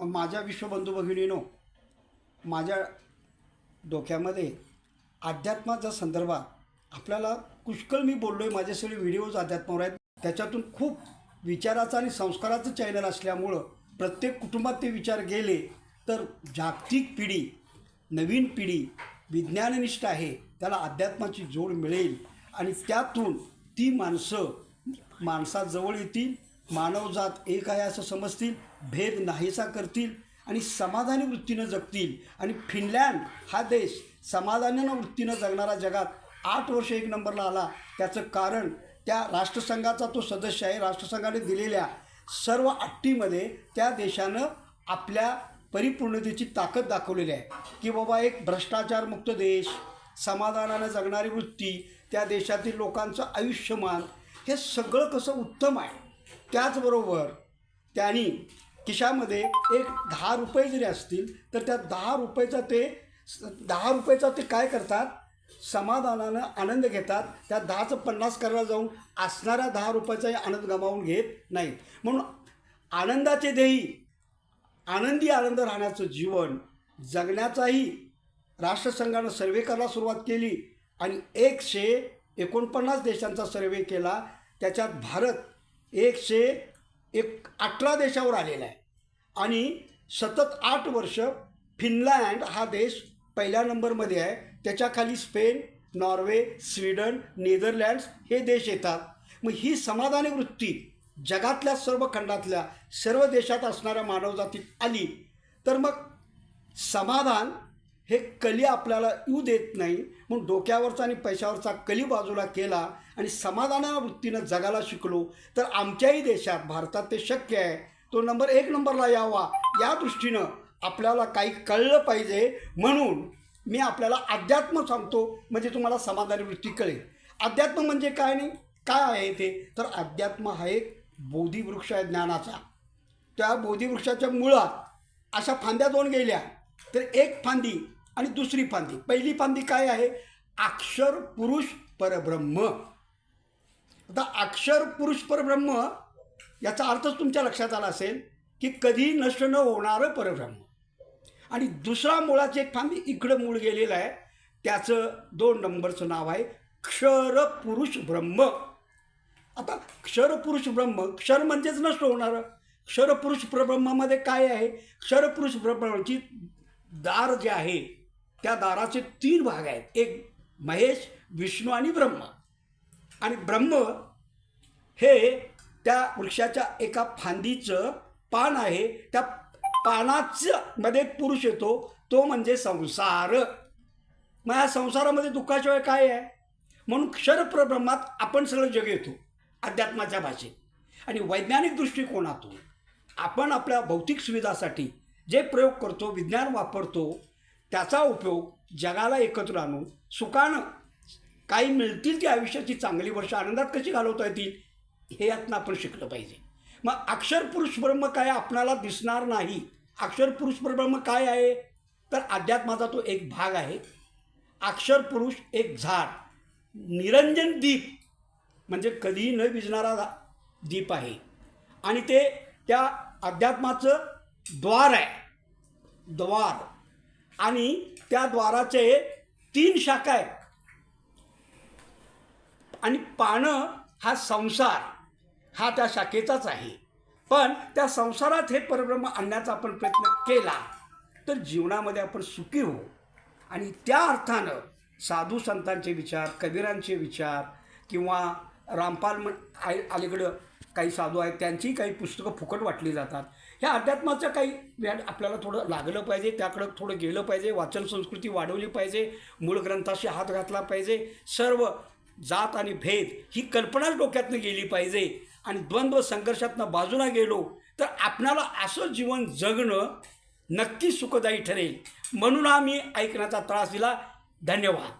माझ्या विश्वबंधू भगिनीनो माझ्या डोक्यामध्ये अध्यात्माच्या संदर्भात आपल्याला पुष्कळ मी बोललो आहे माझे सगळे व्हिडिओज अध्यात्मावर आहेत. त्याच्यातून खूप विचाराचं आणि संस्काराचं चॅनल असल्यामुळं प्रत्येक कुटुंबात ते विचार गेले तर जागतिक पिढी नवीन पिढी विज्ञाननिष्ठ आहे त्याला अध्यात्माची जोड मिळेल. आणि त्यातून ती माणसं माणसाजवळ येतील मानवजात एक आहे असं समजतील भेद नाहीसा करतील आणि समाधानी वृत्तीनं जगतील. आणि फिनलँड हा देश समाधानानं वृत्तीनं जगणारा जगात आठ वर्ष एक नंबरला आला. त्याचं कारण त्या राष्ट्रसंघाचा तो सदस्य आहे राष्ट्रसंघाने दिलेल्या सर्व अट्टीमध्ये त्या देशानं आपल्या परिपूर्णतेची ताकद दाखवलेली आहे. की बाबा एक भ्रष्टाचारमुक्त देश समाधानानं जगणारी वृत्ती त्या देशातील लोकांचं आयुष्यमान हे सगळं कसं उत्तम आहे? त्याचबरोबर त्यांनी खिशामध्ये एक दहा रुपये जरी असतील तर त्या दहा रुपयाचा ते दहा रुपयाचा ते काय करतात? समाधानानं आनंद घेतात. त्या दहाचं पन्नास करायला जाऊन असणाऱ्या दहा रुपयाचाही आनंद गमावून घेत नाहीत. म्हणून आनंदाचे देही आनंदी आनंद राहण्याचं जीवन जगण्याचाही राष्ट्रसंघानं सर्वे करायला सुरुवात केली आणि एकशे एकोणपन्नास देशांचा सर्वे केला. त्याच्यात भारत एकशे एक अठरा देशावर आलेला आहे. आणि सतत आठ वर्ष फिनलँड हा देश पहिल्या नंबरमध्ये आहे. त्याच्याखाली स्पेन नॉर्वे स्वीडन नेदरलँड्स हे देश येतात. मग ही समाधानी वृत्ती जगातल्या सर्व खंडातल्या सर्व देशात असणाऱ्या मानवजातीत आली तर मग समाधान हे कली आपल्याला येऊ देत नाही. म्हणून डोक्यावरचा आणि पैशावरचा कली बाजूला केला आणि समाधाना वृत्तीनं जगायला शिकलो. तर आमच्याही देशात भारतात ते शक्य आहे. तो नंबर एक नंबरला यावा. या दृष्टीनं आपल्याला काही कळलं पाहिजे. म्हणून मी आपल्याला अध्यात्म सांगतो. म्हणजे तुम्हाला समाधानी वृत्ती कळेल. अध्यात्म म्हणजे काय नाही काय आहे ते? तर अध्यात्म हा एक बोधीवृक्ष आहे ज्ञानाचा. त्या बोधीवृक्षाच्या मुळात अशा फांद्या दोन गेल्या. तर एक फांदी आणि दुसरी फांदी. पहिली फांदी काय आहे? अक्षर पुरुष परब्रह्म. आता अक्षर पुरुष परब्रह्म याचा अर्थच तुमच्या लक्षात आला असेल की कधी नष्ट न होणारं परब्रह्म. आणि दुसरा मुळाचं एक फांदी इकडं मूळ गेलेलं आहे. त्याचं दोन नंबरचं नाव आहे क्षर पुरुष ब्रह्म. आता क्षर पुरुष ब्रह्म क्षर म्हणजेच नष्ट होणारं. क्षर पुरुष परब्रह्मामध्ये काय आहे? क्षर पुरुष ब्रह्माची दार जे आहे त्या दाराचे तीन भाग आहेत. एक महेश विष्णू आणि ब्रह्म. आणि ब्रह्म हे त्या वृक्षाच्या एका फांदीचं पान आहे. त्या पानाचं मध्ये पुरुष येतो. तो म्हणजे संसार. मग या संसारामध्ये दुःखाशिवाय काय आहे? म्हणून क्षरप्रब्रह्मात आपण सगळं जग येतो. अध्यात्माच्या भाषेत. आणि वैज्ञानिक दृष्टिकोनातून आपण आपल्या भौतिक सुविधासाठी जे प्रयोग करतो विज्ञान वापरतो त्याचा उपयोग जगाला एकत्र आणून सुखानं काही मिळतील ती आयुष्याची चांगली वर्ष आनंदात कशी घालवता येतील हे यातनं आपण शिकलं पाहिजे. मग अक्षरपुरुष ब्रह्म काय आपणाला दिसणार नाही. अक्षरपुरुष ब्रह्म काय आहे? तर अध्यात्माचा तो एक भाग आहे. अक्षरपुरुष एक झाड. निरंजन दीप म्हणजे कधीही न विजणारा दीप आहे. आणि ते त्या अध्यात्माचं द्वार आहे. द्वार. आणि त्या द्वाराचे तीन शाखा आहेत. आणि पानं हा संसार हा त्या शाखेचाच आहे. पण त्या संसारात हे परब्रह्म आणण्याचा आपण प्रयत्न केला तर जीवनामध्ये आपण सुखी होऊ. आणि त्या अर्थानं साधू संतांचे विचार कबीरांचे विचार किंवा रामपाल म्हण आय अलीकडं काही साधू आहेत त्यांची काही पुस्तकं फुकट वाटली जातात. ह्या अध्यात्माचं काही व्या- आपल्याला थोडं लागलं पाहिजे त्याकडं थोडं गेलं पाहिजे वाचन संस्कृती वाढवली पाहिजे मूळ ग्रंथाशी हात घातला पाहिजे सर्व जात आणि भेद ही कल्पनाच डोक्यातनं गेली पाहिजे आणि द्वंद्व संघर्षातनं बाजूला गेलो तर आपणाला असं जीवन जगणं नक्की सुखदायी ठरेल. म्हणून आम्ही ऐकण्याचा त्रास दिला. धन्यवाद.